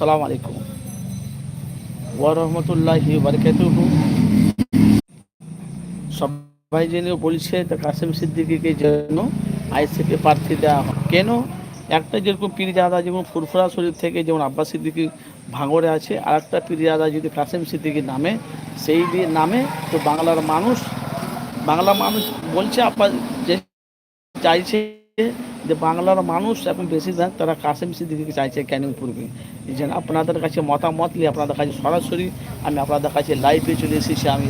সালাম আলাইকুম। ওয়া রহমতুল্লাহি বারকাতুহু। সবাই জেনে বলছে, তা কাসেম সিদ্দিকিকে যেন আইসিকে প্রার্থী দেওয়া হয়। কেন? একটা যেরকম পীরজাদা যেমন ফুরফুরা শরীফ থেকে যেমন আব্বাস সিদ্দিকি ভাঙড়ে আছে আর একটা পীরজাদা যদি কাসেম সিদ্দিকির নামে, সেই দিয়ে নামে, তো বাংলার মানুষ বাংলা মানুষ বলছে, আব্বাস যে চাইছে যে বাংলার মানুষ এখন বেশিরভাগ তারা কাসেম সিদ্দিকিকে চাইছে ক্যানিং পূর্বে জন্য আপনাদের কাছে মতামত নিয়ে আপনাদের কাছে সরাসরি আমি আপনাদের কাছে লাইভে চলে এসেছি, আমি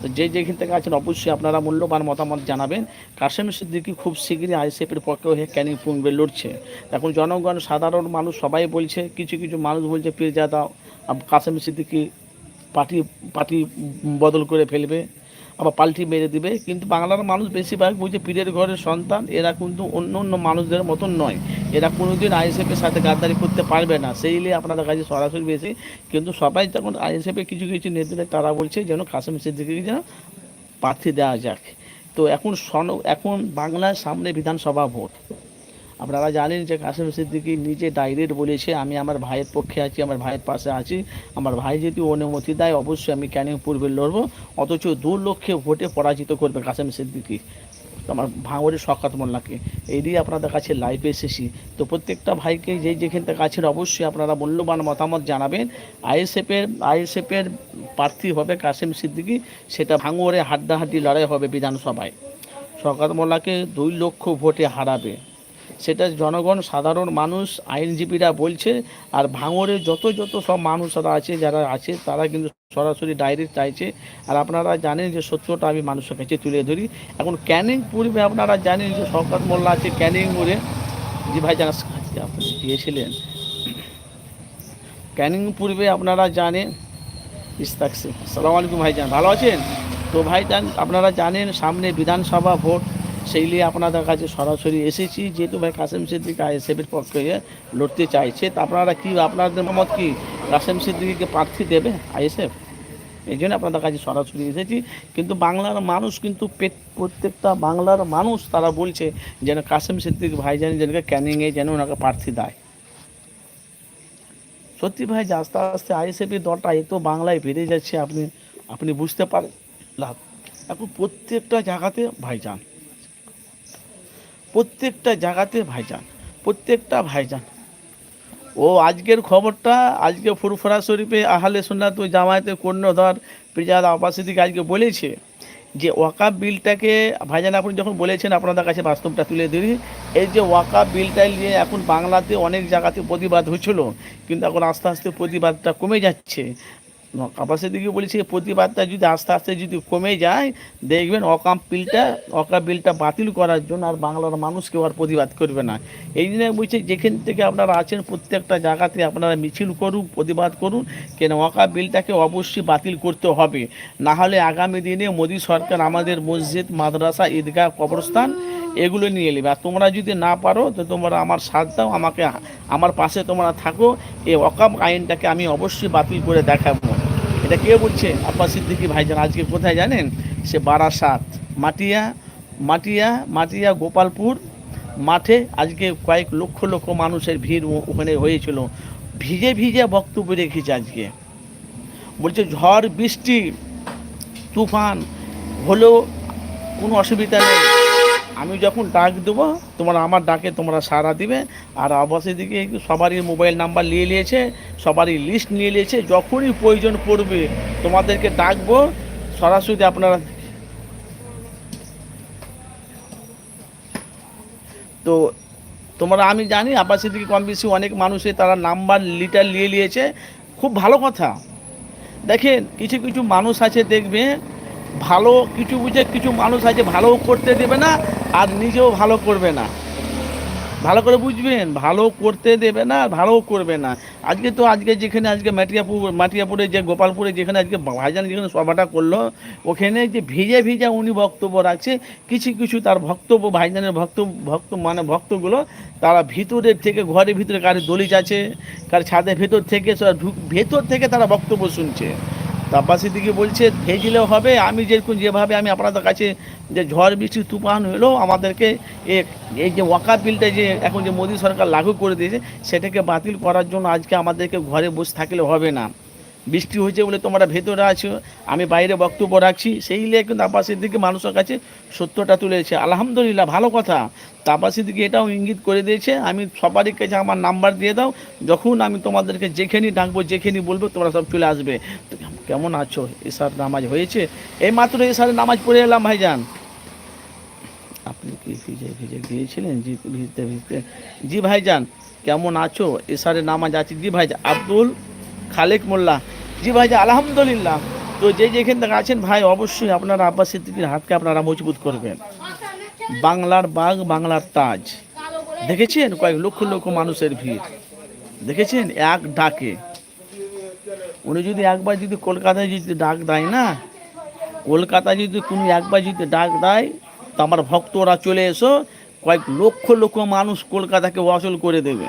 তো যে যেখান থেকে আছেন অবশ্যই আপনারা মূল্যবান মতামত জানাবেন। কাশেম সিদ্দিকি খুব শীঘ্রই আইসিএফের পক্ষে হয়ে ক্যানিং পূর্বে লড়ছে। এখন জনগণ, সাধারণ মানুষ সবাই বলছে, কিছু কিছু মানুষ বলছে পীরজাদা কাসেম সিদ্দিকি পার্টি পার্টি বদল করে ফেলবে। আবার পাল্টি মেরে দিবে। কিন্তু বাংলার মানুষ বেশিরভাগ বুঝে পীরের ঘরের সন্তান, এরা কিন্তু অন্য অন্য মানুষদের মতন নয়। এরা কোনোদিন আইএসএফের সাথে গাদ্দারি করতে পারবে না। সেই নিয়ে আপনাদের কাছে সরাসরি বেশি। কিন্তু সবাই যখন আইএসএফের কিছু কিছু নেতৃত্বে তারা বলছে যেন কাসেম সিদ্দিকিকে যেন প্রার্থী দেওয়া যাক। তো এখন সন এখন বাংলার সামনে বিধানসভা ভোট। আপনারা জানেন যে কাসেম সিদ্দিকি নিজে ডাইরেক্ট বলেছে, আমি আমার ভাইয়ের পক্ষে আছি, আমার ভাইয়ের পাশে আছি। আমার ভাই যদি অনুমতি দেয়, অবশ্যই আমি ক্যানিং পূর্বে লড়বো? অথচ দু লক্ষে ভোটে পরাজিত করবে কাসেম সিদ্দিকি। আমার ভাঙড়ের শকাত মোল্লাকে। এই দিয়ে আপনাদের কাছে লাইভে এসেছি। তো প্রত্যেকটা ভাইকে যেই যেখান থেকে আছেন, অবশ্যই আপনারা মূল্যবান মতামত জানাবেন। আইএসএফের আইএসএফের প্রার্থী হবে কাসেম সিদ্দিকি। সেটা ভাঙড়ে হাড্ডাহাড্ডি লড়াই হবে বিধানসভায়। শকাত মোল্লাকে দুই লক্ষ ভোটে হারাবে। সেটা জনগণ, সাধারণ মানুষ, আইনজীবীরা বলছে, আর ভাঙরে যত যত সব মানুষরা আছে, যারা আছে, তারা কিন্তু সরাসরি ডাইরেক্ট চাইছে। আর আপনারা জানেন যে সত্যটা আমি মানুষের কাছে তুলে ধরি। এখন ক্যানিং পূর্বে আপনারা জানেন যে শওকত মোল্লা আছে ক্যানিং মোড়ে। জি ভাই জানা আপনি গিয়েছিলেন। ক্যানিং পূর্বে আপনারা জানেন ইস্তাক সালাম আলাইকুম ভাইজান, ভালো আছেন? তো ভাইজান, আপনারা জানেন সামনে বিধানসভা ভোট। সেই নিয়ে আপনাদের কাছে সরাসরি এসেছি। যেহেতু ভাই কাসেম সিদ্দিক আইএসএফের পক্ষে লড়তে চাইছে, তা আপনারা কি, আপনাদের মত কি? কাসেম সিদ্দিকিকে প্রার্থী দেবে আইএসএফ? এই জন্য আপনাদের কাছে সরাসরি এসেছি। কিন্তু বাংলার মানুষ কিন্তু প্রত্যেকটা বাংলার মানুষ তারা বলছে যেন কাসেম সিদ্দিক ভাইজান যেন ক্যানিংয়ে যেন ওনাকে প্রার্থী দেয়। সত্যি ভাই, যে আস্তে আস্তে আইএসএফের দলটা এত বাংলায় বেড়ে যাচ্ছে, আপনি আপনি বুঝতে পারেন। এখন প্রত্যেকটা জায়গাতে ভাইজান। প্রত্যেকটা জায়গাতে ভাইজান, প্রত্যেকটা ভাইজান। ও আজকের খবরটা, আজকে ফুরফুরা শরীফে আহলে সুন্নাত ও জামায়াতে কর্ণধর প্রিজাদ আবাসিদিকে আজকে বলেছে যে ওয়াকাব বিলটাকে, ভাইজান আপনি যখন বলেছেন, আপনাদের কাছে বাস্তবটা তুলে ধরি, এই যে ওয়াকাব বিলটা নিয়ে এখন বাংলাতে অনেক জায়গাতে প্রতিবাদ হচ্ছিল, কিন্তু এখন আস্তে আস্তে প্রতিবাদটা কমে যাচ্ছে। আবাসের দিকে বলেছি, প্রতিবাদটা যদি আস্তে আস্তে যদি কমে যায়, দেখবেন অকাম বিলটা অকাম বিলটা বাতিল করার জন্য আর বাংলার মানুষ কেউ আর প্রতিবাদ করবে না। এই জন্য বলছি, যেখান থেকে আপনারা আছেন, প্রত্যেকটা জায়গাতে আপনারা মিছিল করুন, প্রতিবাদ করুন, কেন অকাম বিলটাকে অবশ্যই বাতিল করতে হবে। না হলে আগামী দিনে মোদী সরকার আমাদের মসজিদ, মাদ্রাসা, ঈদগাহ, কবরস্থান এগুলো নিয়ে নেবে। আর তোমরা যদি না পারো, তো তোমরা আমার সাথ দাও, আমাকে, আমার পাশে তোমরা থাকো। এই অকাম আইনটাকে আমি অবশ্যই বাতিল করে দেখাবো। এটা কে বলছে? আব্বাস সিদ্দিকি ভাইজান, আজকে কোথায় জানেন? সে বারাসাত, মাটিয়া মাটিয়া মাটিয়া গোপালপুর মাঠে আজকে কয়েক লক্ষ লক্ষ মানুষের ভিড় ওখানে হয়েছিল। ভিজে ভিজে বক্তব্য রেখেছে আজকে। বলছে, ঝড়, বৃষ্টি, তুফান, হলেও কোনো অসুবিধা নেই। আমি যখন ডাক দেবো, তোমরা আমার ডাকে তোমরা সাড়া দিবে। আর আবাসের দিকে সবারই মোবাইল নাম্বার নিয়ে নিয়েছে, সবারই লিস্ট নিয়ে নিয়েছে, যখনই প্রয়োজন পড়বে তোমাদেরকে ডাকবো, সরাসরি আপনারা তো তোমরা, আমি জানি আবাসের দিকে কম বেশি অনেক মানুষে তারা নাম্বার লিটার নিয়ে নিয়েছে। খুব ভালো কথা। দেখেন, কিছু কিছু মানুষ আছে দেখবে ভালো কিছু বুঝে কিছু মানুষ আছে ভালো করতে দেবে না, আর নিজেও ভালো করবে না। ভালো করে বুঝবেন, ভালো করতে দেবে না ভালো করবে না। আজকে তো আজকে যেখানে আজকে মাটিয়াপুর, মাটিয়াপুরে যে গোপালপুরে যেখানে আজকে ভাইজান যেখানে সভাটা করল, ওখানে যে ভিজে ভিজে উনি বক্তব্য রাখছে, কিছু কিছু তার বক্তব্য ভাইজানের ভক্ত ভক্ত মানে ভক্তগুলো, তারা ভিতরের থেকে, ঘরের ভিতরে কার দলিজ আছে, কার ছাদের ভেতর থেকে ভেতর থেকে তারা বক্তব্য শুনছে। তাব্বাস দিকে বলছে ভেজলেও হবে, আমি যেরকম যেভাবে আমি আপনাদের কাছে যে ঝড়, বৃষ্টি, তুফান হলেও আমাদেরকে এই যে ওয়াকা বিলটা যে এখন যে মোদী সরকার লাগু করে দিয়েছে, সেটাকে বাতিল করার জন্য আজকে আমাদেরকে ঘরে বসে থাকলে হবে না। বৃষ্টি হয়েছে বলে তোমরা ভেতরে আছো। আমি বাইরে বক্তব্য রাখছি। সেই নিয়ে কিন্তু আব্বাসের দিকে মানুষের কাছে সত্যটা তুলেছে আলহামদুলিল্লাহ, ভালো কথা। তাবাসের দিকে এটাও ইঙ্গিত করে দিয়েছে। আমি সবারই কাছে আমার নাম্বার দিয়ে দাও। যখন আমি তোমাদেরকে যেখানেই ডাকবো যেখানেই বলব, তোমরা সব চলে আসবে। কেমন আছো? এসার নামাজ হয়েছে? এই মাত্র এসারের নামাজ পড়ে এলাম, ভাইজান। আপনি কি ভিজে ভিজে গিয়েছিলেন? জি, ভিজতে ভিজতে। জি, ভাইজান, কেমন আছো? এসারে নামাজ আছে। জি ভাইজান আব্দুল খালেক মোল্লা। জি ভাইজান আলহামদুলিল্লাহ। তো যে যেখান থেকে আছেন ভাই, অবশ্যই আপনারা আব্বাস সিদ্দিকির হাতকে আপনারা মজবুত করবেন। বাংলার বাঘ, বাংলার তাজ। দেখেছেন? কয়েক লক্ষ লক্ষ মানুষের ভিড়। দেখেছেন? এক ডাকে। উনি যদি একবার যদি কলকাতায় যদি ডাক দেয় না, কলকাতায় যদি কোনো একবার যদি ডাক দেয়, তো আমার ভক্তরা চলে এসো, কয়েক লক্ষ লক্ষ মানুষ কলকাতাকে অচল করে দেবে।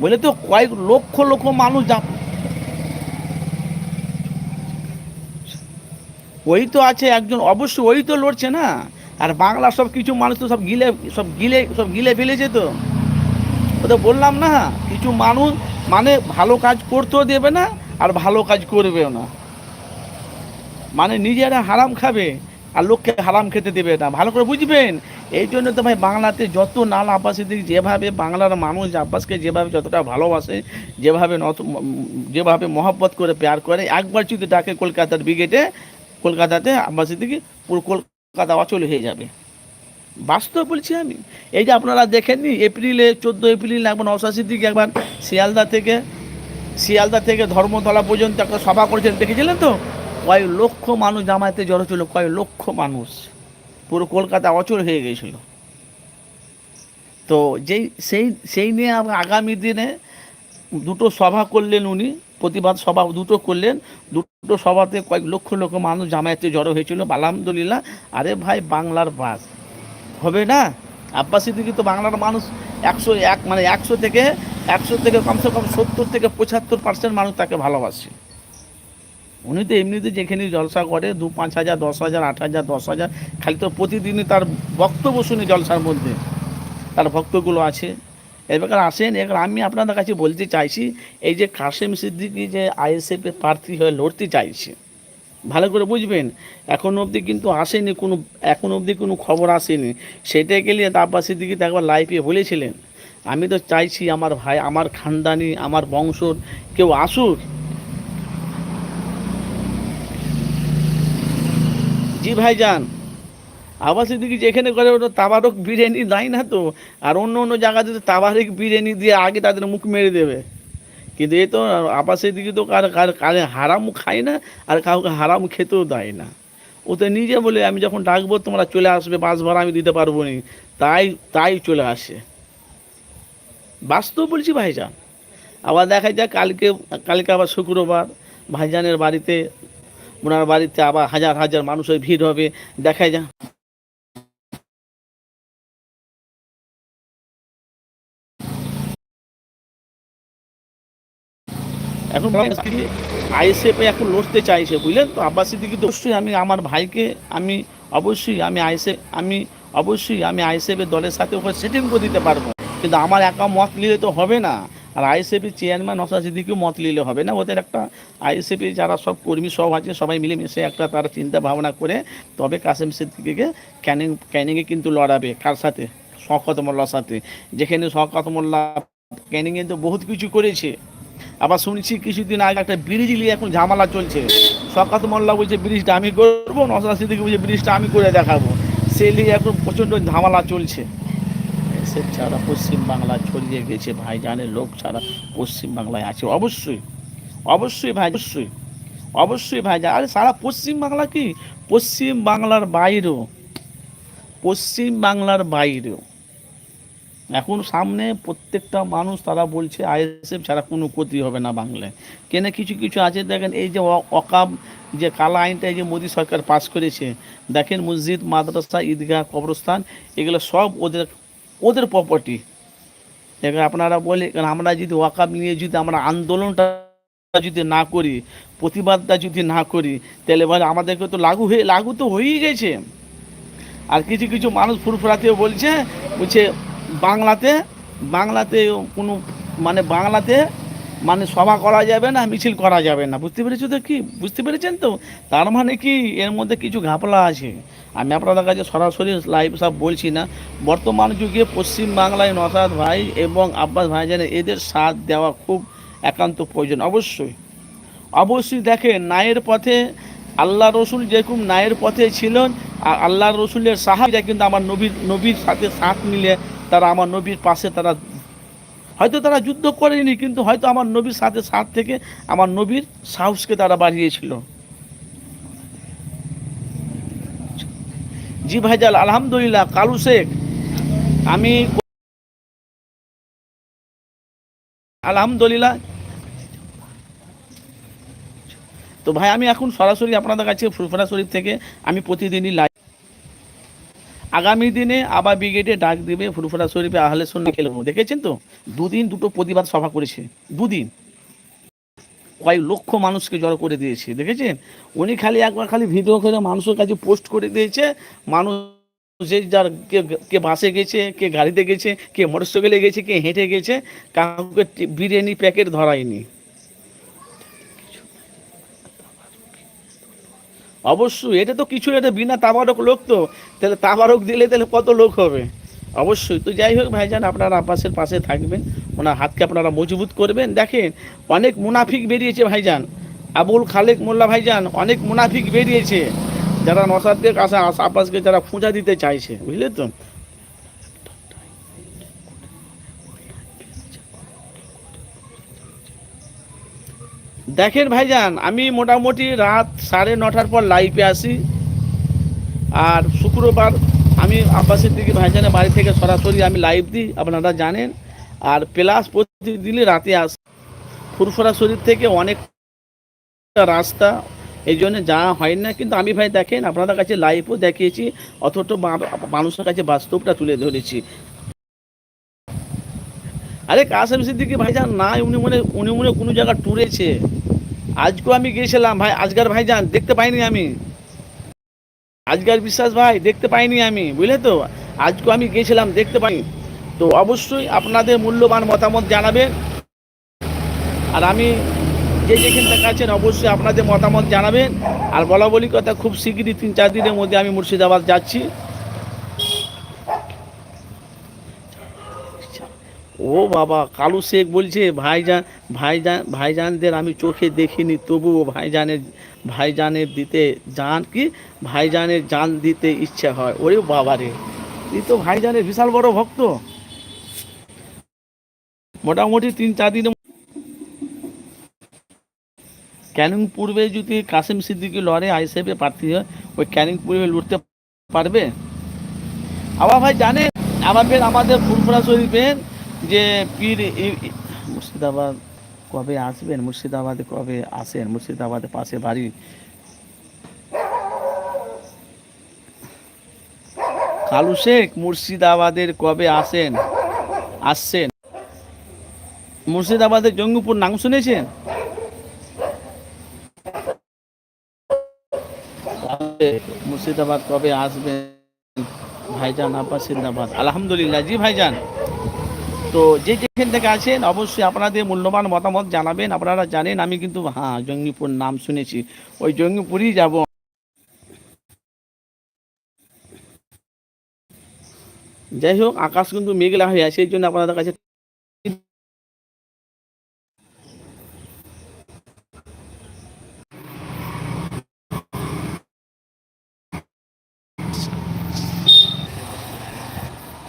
বলে তো কয়েক লক্ষ লক্ষ মানুষ যা ওই তো আছে একজন, অবশ্যই ওই তো লড়ছে না। আর বাংলা সব কিছু মানুষ তো সব গিলে সব গিলে সব গিলে ফেলেছে তো। ও তো বললাম না, কিছু মানুষ মানে ভালো কাজ করতেও দেবে না, আর ভালো কাজ করবেও না। মানে নিজেরা হারাম খাবে, আর লোককে হারাম খেতে দেবে না। ভালো করে বুঝবেন এই জন্য তো ভাই বাংলাতে যত নাল আব্বাসের দিক যেভাবে বাংলার মানুষ আব্বাসকে যেভাবে যতটা ভালোবাসে, যেভাবে নত- যেভাবে মহব্বত করে প্যার করে, একবার যদি ডাকে কলকাতার ব্রিগেডে, কলকাতাতে আব্বাসের দিকে পুরো কলকাতা অচল হয়ে যাবে। বাস্তব বলছি আমি। এই যে আপনারা দেখেননি, এপ্রিলে, চোদ্দ এপ্রিল একবার নশাশির দিকে একবার শিয়ালদা থেকে শিয়ালদা থেকে ধর্মতলা পর্যন্ত একটা সভা করেছেন, দেখেছিলেন তো? কয়েক লক্ষ মানুষ জামায়াতে জড়ো ছিল, কয়েক লক্ষ মানুষ। পুরো কলকাতা অচল হয়ে গিয়েছিল তো যেই, সেই সেই নিয়ে আগামী দিনে দুটো সভা করলেন উনি, প্রতিবাদ সভা দুটো করলেন। দুটো সভাতে কয়েক লক্ষ লক্ষ মানুষ জামায়াতে জড়ো হয়েছিল। আলহামদুলিল্লাহ, আরে ভাই বাংলার বাস। হবে না? আব্বাস সিদ্দিকি তো বাংলার মানুষ একশো এক মানে একশো থেকে একশো থেকে কমসে কম সত্তর থেকে পঁচাত্তর পার্সেন্ট মানুষ তাকে ভালোবাসে। উনি তো এমনিতে যেখানে জলসা করে, দু পাঁচ হাজার, দশ হাজার, আট হাজার, দশ হাজার, খালি তো প্রতিদিনই তার বক্তব্য শুনি জলসার মধ্যে। তার ভক্তগুলো আছে। এবার আসেন, এবার আমি আপনাদের কাছে বলতে চাইছি, এই যে কাশেম সিদ্দিকি যে আইএসএফের প্রার্থী হয়ে লড়তে চাইছে, ভালো করে বুঝবেন, এখন অবধি কিন্তু আসেনি কোনো, এখন অবধি কোনো খবর আসেনি। সেটাই গেলে আব্বাস সিদ্দিকি তো একবার লাইভে বলেছিলেন, আমি তো চাইছি আমার ভাই, আমার খানদানি, আমার বংশর কেউ আসুক জি ভাইজান। আবাস দিকে যেখানে করে ওটা তাবারক বিরিয়ানি দেয় না তো? আর অন্য অন্য জায়গাতে তো তাবারক বিরিয়ানি দিয়ে আগে তাদের মুখ মেরে দেবে। কিন্তু এ তো আবাসের দিকে তো কার কার কারে হারাম খায় না, আর কাউকে হারাম খেতেও দেয় না। ও তো নিজে বলে, আমি যখন ডাকবো, তোমরা চলে আসবে বাস ভাড়া আমি দিতে পারব না। তাই তাই চলে আসে। বাস্তব বলছি ভাইজান। আবার দেখা যায় কালকে কালকে আবার শুক্রবার, ভাইজানের বাড়িতে ওনার বাড়িতে আবার হাজার হাজার মানুষের ভিড় হবে দেখা যা এখন আইএসএফে এখন লড়তে চাইছে বুঝলেন তো? আব্বাস সিদ্দিকি তো অবশ্যই আমি আমার ভাইকে আমি অবশ্যই আমি আইএসএফ আমি অবশ্যই আমি আইএসএফের দলের সাথে ওখানে সেটিং করে দিতে পারব। কিন্তু আমার একা মত নিলে তো হবে না। আর আইএসএফের চেয়ারম্যান নসাদ সিদ্দিকিও মত নিলে হবে না। ওদের একটা আইএসএফে যারা সব কর্মী সব আছে, সবাই মিলেমিশে একটা তারা চিন্তা ভাবনা করে তবে কাসেম সিদ্দিকিকে ক্যানিং ক্যানিংয়ে কিন্তু লড়াবে। কার সাথে? শওকত মোল্লার সাথে। যেখানে শওকত মোল্লা ক্যানিংয়ে তো বহুত কিছু করেছে। আবার শুনছি কিছুদিন আগে একটা ব্রিজ নিয়ে এখন ঝামেলা চলছে। শকাত মোল্লা বলছে ব্রিজটা আমি করব নসাদ সিদ্দিকি বলছে ব্রিজটা আমি করে দেখাবো। সেই নিয়ে এখন প্রচণ্ড ঝামেলা চলছে। এসব ছাড়া পশ্চিম বাংলা ছড়িয়ে গেছে, ভাইজানের লোক ছাড়া পশ্চিম বাংলায় আছে, অবশ্যই অবশ্যই ভাই, অবশ্যই অবশ্যই ভাই আরে সারা পশ্চিম বাংলা কি? পশ্চিম বাংলার বাইরেও, পশ্চিম বাংলার বাইরেও। এখন সামনে প্রত্যেকটা মানুষ তারা বলছে আইএসএফ ছাড়া কোনো ক্ষতি হবে না বাংলায়। কেন কিছু কিছু আছে? দেখেন এই যে অকাব যে কালা আইনটা এই যে মোদী সরকার পাস করেছে, দেখেন মসজিদ, মাদ্রাসা, ঈদগাহ, কবরস্থান, এগুলো সব ওদের ওদের প্রপার্টি এবার আপনারা বলে, কারণ আমরা যদি ওয়াকাব নিয়ে যদি আমরা আন্দোলনটা যদি না করি, প্রতিবাদটা যদি না করি, তাহলে এবার আমাদেরকে তো লাগু হয়ে, লাগু তো হয়েই গেছে। আর কিছু কিছু মানুষ ফুরফুরাতেও বলছে বলছে বাংলাতে বাংলাতে কোনো মানে বাংলাতে মানে সভা করা যাবে না, মিছিল করা যাবে না। বুঝতে পেরেছ তো কি? বুঝতে পেরেছেন তো? তার মানে কি? এর মধ্যে কিছু ঘাপলা আছে। আমি আপনাদের কাছে সরাসরি লাইভ সব বলছি না। বর্তমান যুগে পশ্চিম বাংলায় নসাদ ভাই এবং আব্বাস ভাই ভাইজান এদের সাথ দেওয়া খুব একান্ত প্রয়োজন। অবশ্যই। অবশ্যই দেখেন নায়ের পথে আল্লাহ রসুল যেরকম নায়ের পথে ছিলেন, আর আল্লাহ রসুলের সাহাবিরা কিন্তু আমার নবীর নবীর সাথে সাথ মিলে তারা আমার নবীর পাশে তারা হয়তো তারা যুদ্ধ করেনি, কিন্তু হয়তো আমার নবীর সাথে সাথ থেকে আমার নবীর সাহসকে তারা বাড়িয়েছিল। জি ভাইজাল আলহামদুলিল্লাহ, কালু শেখ। আমি আলহামদুলিল্লাহ। তো ভাই, আমি এখন সরাসরি আপনাদের কাছে ফুরফুরা শরীফ থেকে আমি প্রতিদিনই লাইভ আগামী দিনে আবার ব্রিগেডে ডাক দিবে ফুরফুরা শরীফে আহলে সন্না খেলব। দেখেছেন তো? দুদিন দুটো প্রতিবাদ সভা করেছে। দুদিন। কয়েক লক্ষ মানুষকে জড়ো করে দিয়েছে, দেখেছেন? উনি খালি একবার খালি ভিডিও করে মানুষের কাছে পোস্ট করে দিয়েছে, মানুষ যে যার কে কে বাসে গেছে, কে গাড়িতে গেছে, কে মোটরসাইকেলে গেছে, কে হেঁটে গেছে, কাউকে বিরিয়ানি প্যাকেট ধরায়নি। অবশ্যই এটা তো কিছু এটা বিনা তাবারক লোক তো, তাহলে তাবারক দিলে তাহলে কত লোক হবে? অবশ্যই। তো যাই হোক ভাইজান, আপনারা আব্বাসের পাশে থাকবেন। ওনার হাতকে আপনারা মজবুত করবেন। দেখেন, অনেক মুনাফিক বেরিয়েছে ভাইজান। আবুল খালেক মোল্লা ভাইজান, অনেক মুনাফিক বেরিয়েছে। যারা নসাদদের কাছে আব্বাসকে যারা খোঁজা দিতে চাইছে, বুঝলে তো? দেখেন ভাইজান, আমি মোটামুটি রাত সাড়ে নটার পর লাইভে আসি। আর শুক্রবার আমি আব্বাসের দিকে ভাইজানের বাড়ি থেকে সরাসরি আমি লাইভ দিই। আপনারা জানেন আর প্লাস প্রতিদিনই রাতে আস ফুরফুরা শরীর থেকে অনেকটা রাস্তা। এই জন্য যাওয়া হয় না। কিন্তু আমি ভাই দেখেন, আপনাদের কাছে লাইভও দেখিয়েছি, অথচ মানুষের কাছে বাস্তবটা তুলে ধরেছি। আরে কাসেম সিদ্দিকি ভাইজান, না, উনি মনে উনি মনে কোনো জায়গা টুরেছে আজকেও আমি গিয়েছিলাম ভাই আজকার ভাইজান, দেখতে পাইনি আমি। আজকার বিশ্বাস ভাই, দেখতে পাইনি আমি বুঝলে তো? আজকেও আমি গিয়েছিলাম, দেখতে পাইনি। তো অবশ্যই আপনাদের মূল্যবান মতামত জানাবেন। আর আমি যে যেখান থেকে আছেন অবশ্যই আপনাদের মতামত জানাবেন। আর বলা বলি কথা, খুব শিগগিরই তিন চার দিনের মধ্যে আমি মুর্শিদাবাদ যাচ্ছি। ও বাবা, কালু শেখ বলছে, ভাইজান ভাইজান, ভাইজানদের আমি চোখে দেখিনি, তবুও ভাইজানের ভাইজানের দিতে জান কি? ভাইজানের জান দিতে ইচ্ছা হয়। ওরে বাবা রে এই তো ভাইজানের বিশাল বড় ভক্ত। মোটামুটি তিন, চার দিনের ক্যানিং পূর্বে যদি কাসিম সিদ্দিকি লড়ে আইসেফে প্রার্থী হয়, ওই ক্যানিং পূর্বে লড়তে পারবে? আবার ভাই জানে আবার ফের আমাদের ফুরফুরা শরীফের যে পীর মুর্শিদাবাদ কবে আসবেন? মুর্শিদাবাদে কবে আসেন? মুর্শিদাবাদের পাশে বাড়ি। কালু শেখ মুর্শিদাবাদের কবে আসেন? আসছেন। মুর্শিদাবাদের জঙ্গিপুর নাম শুনেছেন? মুর্শিদাবাদ কবে আসবেন? ভাইজান আব্বাস জিন্দাবাদ আলহামদুলিল্লাহ জি ভাইজান। তো যে যেখান থেকে আছেন, অবশ্যই আপনাদের মূল্যবান মতামত জানাবেন। আপনারা জানেন, আমি কিন্তু হ্যাঁ জঙ্গিপুর নাম শুনেছি। ওই জঙ্গিপুরই যাব। যাই হোক, আকাশ কিন্তু মেঘলা হয়ে আছে, এই জন্য আপনাদের কাছে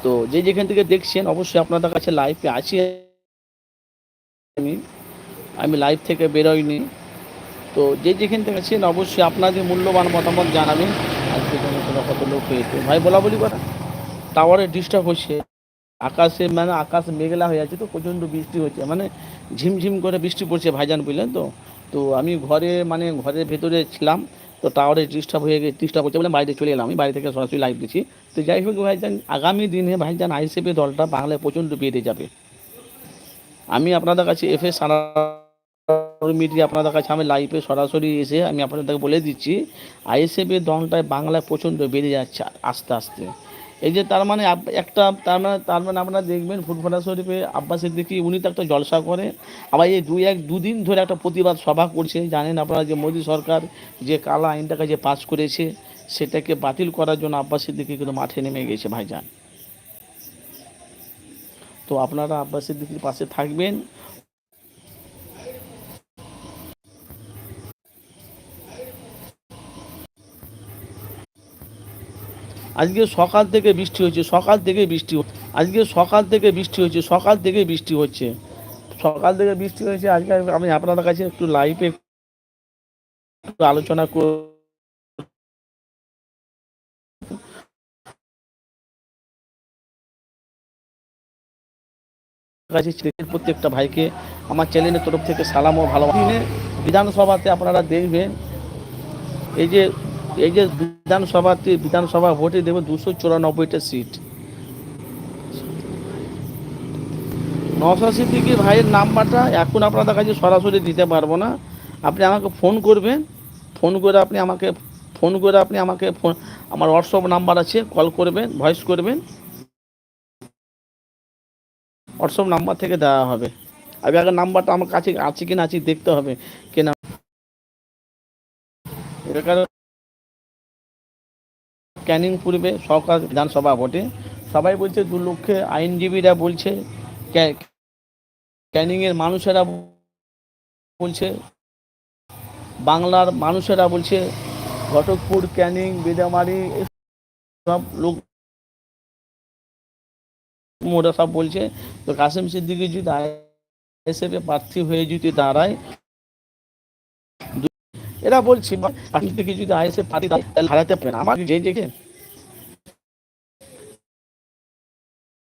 তো যে যেখান থেকে দেখছেন, অবশ্যই আপনাদের কাছে লাইভে আছি আমি। আমি লাইভ থেকে বেরোইনি তো যে যেখান থেকে আছেন, অবশ্যই আপনাদের মূল্যবান মতামত জানাবেন। আজকে কত লোক হয়েছে। ভাই, বলা বলি কথা টাওয়ারে ডিস্টার্ব হচ্ছে। আকাশে মানে আকাশ মেঘলা হয়ে আছে তো, প্রচণ্ড বৃষ্টি হচ্ছে। মানে ঝিমঝিম করে বৃষ্টি পড়ছে ভাইজান বুঝলেন তো। তো আমি ঘরে মানে ঘরের ভেতরে ছিলাম। তো টাওয়ারে ডিস্টার্ব হয়ে গেছে ডিস্টার্ব হচ্ছে বলে বাড়িতে চলে এলাম। আমি বাড়ি থেকে সরাসরি লাইভ দিচ্ছি। তো যাই হোক ভাইজান, আগামী দিনে ভাইজান আইসিপি দলটা বাংলায় প্রচণ্ড বেড়ে যাবে। আমি আপনাদের কাছে এফ এস সারা মিডিয়া আপনাদের কাছে আমি লাইভে সরাসরি এসে আমি আপনাদেরকে বলে দিচ্ছি আইএসএফের দলটায় বাংলায় প্রচণ্ড বেড়ে যাচ্ছে আস্তে আস্তে। এই যে তার মানে একটা তার মানে তার মানে আপনারা দেখবেন ফুটফলা শরীফে আব্বাস সিদ্দিকি, উনি তো একটা জলসা করে। আবার এই দুই এক, দুদিন ধরে একটা প্রতিবাদ সভা করছে। জানেন আপনারা যে মোদী সরকার যে কালা আইনটাকে যে পাস করেছে, সেটাকে বাতিল করার জন্য আব্বাস সিদ্দিকি কিন্তু মাঠে নেমে গেছে ভাইজান। তো আপনারা আব্বাস সিদ্দিকির পাশে থাকবেন। আজকে সকাল থেকে বৃষ্টি হচ্ছে সকাল থেকে বৃষ্টি আজকে সকাল থেকে বৃষ্টি হচ্ছে সকাল থেকে বৃষ্টি হচ্ছে। সকাল থেকে বৃষ্টি হয়েছে, আজকে আমি আপনাদের কাছে একটু লাইভে আলোচনা কর কাছে প্রত্যেকটা ভাইকে, আমার চ্যানেলের তরফ থেকে সালাম ও ভালোবাসা। বিধানসভাতে আপনারা দেখবেন, এই যে এই যে বিধানসভাতে বিধানসভা ভোটে দেবে দুশো চুরানব্বইটা সিট। নশো নওশাদ সিদ্দিকী ভাইয়ের নাম্বারটা এখন আপনাদের কাছে সরাসরি দিতে পারব না। আপনি আমাকে ফোন করবেন, ফোন করে আপনি আমাকে, ফোন করে আপনি আমাকে ফোন, আমার হোয়াটসঅ্যাপ নাম্বার আছে, কল করবেন, ভয়েস করবেন। হোয়াটসঅ্যাপ নাম্বার থেকে দেওয়া হবে। আগে আগে নাম্বারটা আমার কাছে আছে কি না আছে দেখতে হবে। কিনা এর কারণে ক্যানিং পূর্বে সরকার বিধানসভা ভোটে। সবাই বলছে দু লক্ষে আইনজীবীরা বলছে, ক্যা- ক্যানিংয়ের মানুষেরা বলছে, বাংলার মানুষেরা বলছে, ঘটকপুর, ক্যানিং, বেদামারি সব লোক ওরা সব বলছে। তো কাসেম সিদ্দিকি যদি হিসেবে প্রার্থী হয়ে যদি দাঁড়ায় এরা বলছি আপনি সিদ্দিকি যদি আইএসএ তাহলে হারাতে পারেন। আমার যে দেখে